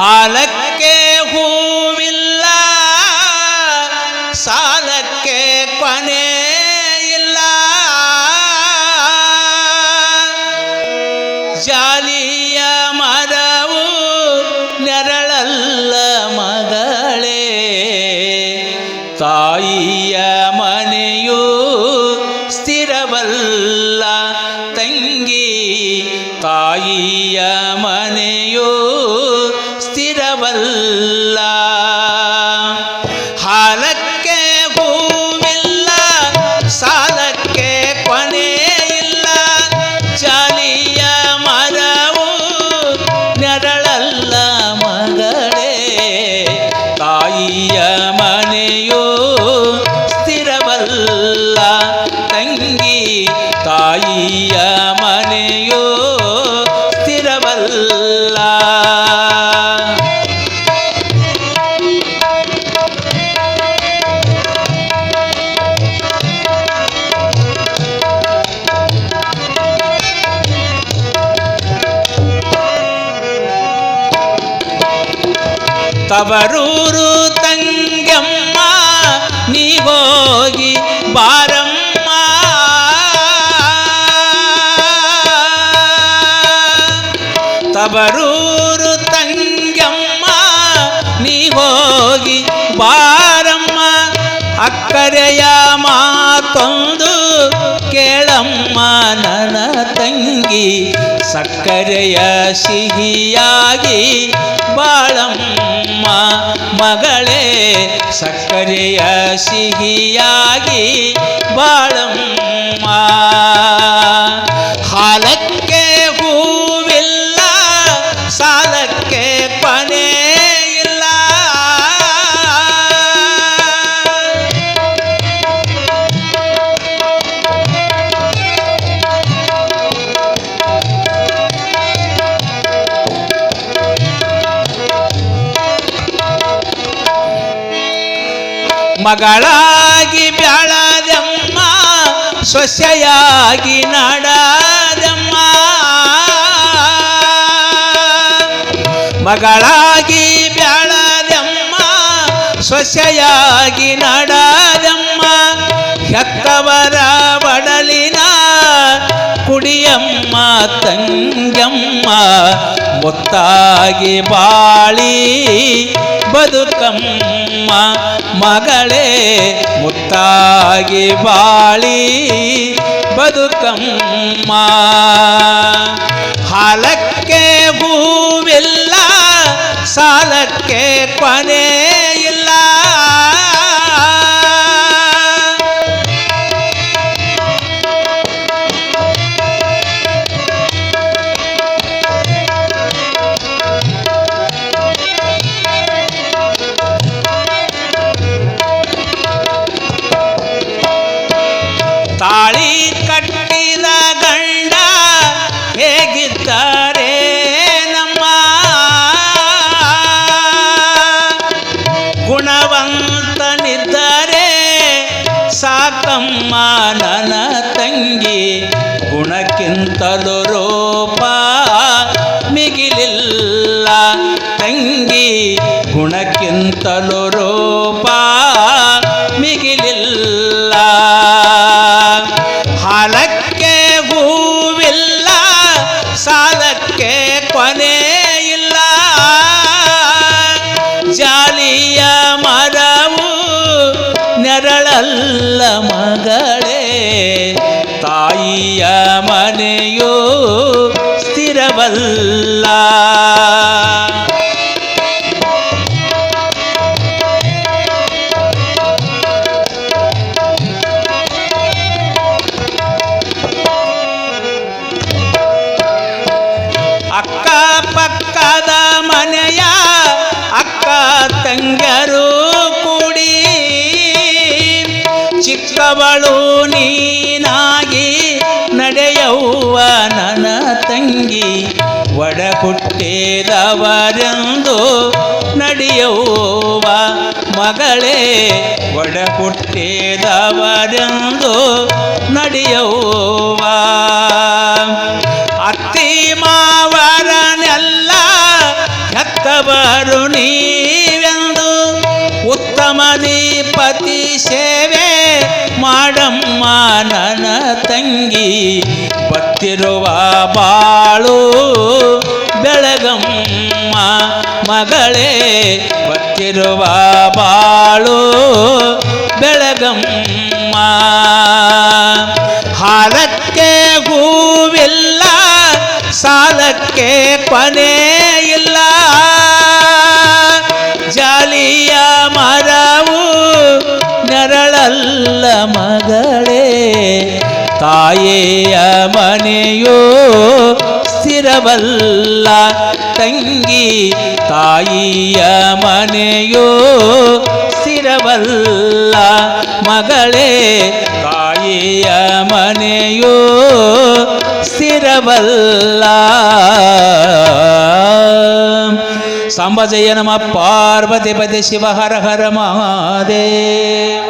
ಹಾಲಕ್ಕೆ ಹೂವಿಲ್ಲ, ಸಾಲಕ್ಕೆ ಕೊನೆ ಇಲ್ಲ. ಜಾಲಿಯ ಮರವು ನೆರಳಲ್ಲ ಮಗಳೇ. ತಾಯಿಯ ಮನೆಯು ಸ್ಥಿರವಲ್ಲ ತಂಗಿ. ತಾಯಿಯ ಮನೆಯು ಸ್ಥಿರವಲ್ಲ ಹಾಲಕ್ಕೆ ಹೂವಿಲ್ಲ, ಸಾಲಕ್ಕೆ ಕೊನೆ ಇಲ್ಲ. ಜಾಲಿಯ ಮರವು ನೆರಳಲ್ಲ ಮಗಳೇ ತಾಯಿಯ ಮನೆಯು ಸ್ಥಿರವಲ್ಲ. ತಂಗಿ ತಾಯಿಯ ಮನೆಯು ತವರೂರು ತಂಗಮ್ಮ ನೀ ಹೋಗಿ ಬಾರಮ್ಮ ತವರೂರು ತಂಗಮ್ಮ ನೀ ಹೋಗಿ ಬಾರಮ್ಮ ಅಕ್ಕರೆಯ ಮಾತೊಂದು ಕೇಳಮ್ಮ ನನ್ನ ತಂಗಿ ಸಕ್ಕರೆಯ ಸಿಹಿಯಾಗಿ ಬಾಳಮ್ಮ ಮಗಳೇ ಸಕ್ಕರೆಯ ಸಿಹಿಯಾಗಿ ಬಾಳಮ್ಮ ಮಗಳಾಗಿ ಬ್ಯಾಳದಮ್ಮ, ಸೊಸೆಯಾಗಿ ನಾಡದಮ್ಮ. ಮಗಳಾಗಿ ಬ್ಯಾಳದಮ್ಮ, ಸೊಸೆಯಾಗಿ ನಾಡದಮ್ಮ. ಹೆತ್ತವರ ಬಡಲಿನ ಕುಡಿಯಮ್ಮ, ತಂಗಮ್ಮ. ಮುತ್ತಾಗಿ ಬಾಳಿ ಬದುಕಮ್ಮ. ಮಗಳೇ ಮುತ್ತಾಗಿ ಬಾಳಿ ಬದುಕಮ್ಮ. ಹಾಲಕ್ಕೆ ಹೂವಿಲ್ಲ ಸಾಲಕ್ಕೆ ಕೊನೆ ನನ್ನ ತಂಗಿ ಗುಣಕ್ಕಿಂತಲೂ ರೂಪ ಮಿಗಿಲಿಲ್ಲ ತಂಗಿ ಗುಣಕ್ಕಿಂತಲೂ ರೂಪ ನೆರಳಲ್ಲ ಮಗಳೇ ತಾಯಿಯ ಮನೆಯೋ ಸ್ಥಿರವಲ್ಲ. ಚಿಕ್ಕವಳು ನೀನಾಗಿ ನಡೆಯವ್ವ ನನ್ನ ತಂಗಿ. ಒಡ ಹುಟ್ಟಿದವರೆಂದು ನಡೆಯವ್ವ ಮಗಳೇ. ಒಡ ಹುಟ್ಟಿದವರೆಂದು ನಡೆಯವ್ವ. ಅತ್ತಿ ಮಾವರನೆಲ್ಲ ಹೆತ್ತವರು ಉತ್ತಮದಿ ಪತಿ ಸೇವೆ ಮಾಡಮ್ಮ ನನ್ನ ತಂಗಿ ಬತ್ತಿರುವ ಬಾಳು ಬೆಳಗಮ್ಮ ಮಗಳೇ ಬತ್ತಿರುವ ಬಾಳು ಬೆಳಗಮ್ಮ ಹಾಲಕ್ಕೆ ಹೂವಿಲ್ಲ ಸಾಲಕ್ಕೆ ಕೊನೆ ಇಲ್ಲ ಮಗಳೇ ತಾಯಿಯ ಮನೆಯೋ ಸ್ಥಿರವಲ್ಲ ತಂಗಿ ತಾಯಿಯ ಮನೆಯೋ ಸ್ಥಿರವಲ್ಲ ಮಗಳೇ ತಾಯಿಯ ಮನೆಯೋ ಸ್ಥಿರವಲ್ಲ ಸಾಂಬಜಯ ನಮ ಪಾರ್ವತಿ ಪತಿ ಶಿವ ಹರ ಹರ ಮಹಾದೇವ